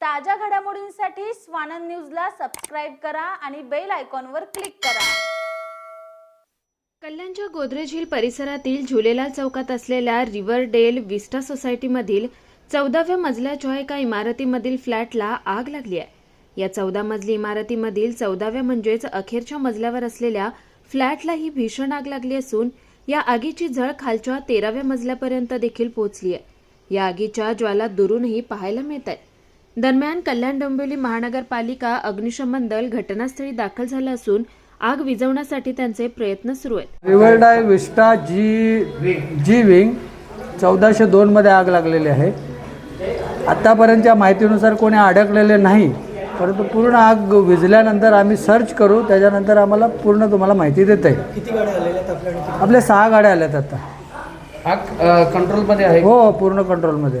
ताज्या घडामोडींसाठी स्वानंद न्यूजला सबस्क्राईब करा आणि बेल आयकॉनवर क्लिक करा. कल्याणच्या गोदरेज हिल परिसरातील झुलेलाल चौकात असलेल्या रिव्हरडेल विस्टा सोसायटीमधील चौदाव्या मजल्याच्या एका इमारतीमधील फ्लॅटला आग लागली आहे. या चौदा मजली इमारतीमधील चौदाव्या म्हणजेच अखेरच्या मजल्यावर असलेल्या फ्लॅटला ही भीषण आग लागली असून या आगीची झळ खालच्या तेराव्या मजल्यापर्यंत देखील पोहोचली आहे. या आगीच्या ज्वाला दुरूनही पाहायला मिळत आहेत. दरम्यान कल्याण डोंबिवली महानगरपालिका अग्निशमन दल घटनास्थळी दाखल झालं असून आग विझवण्यासाठी त्यांचे प्रयत्न सुरू आहेत. रिव्हरडाय विस्टा जी जी विंग चौदाशे दोनमध्ये आग लागलेली आहे. आत्तापर्यंतच्या माहितीनुसार कोणी अडकलेले नाही परंतु पूर्ण आग विझल्यानंतर आम्ही सर्च करू त्याच्यानंतर आम्हाला पूर्ण तुम्हाला माहिती देता येईल. आपल्याकडे आपल्या सहा गाड्या आल्यात आता. आग कंट्रोलमध्ये आहे? हो पूर्ण कंट्रोलमध्ये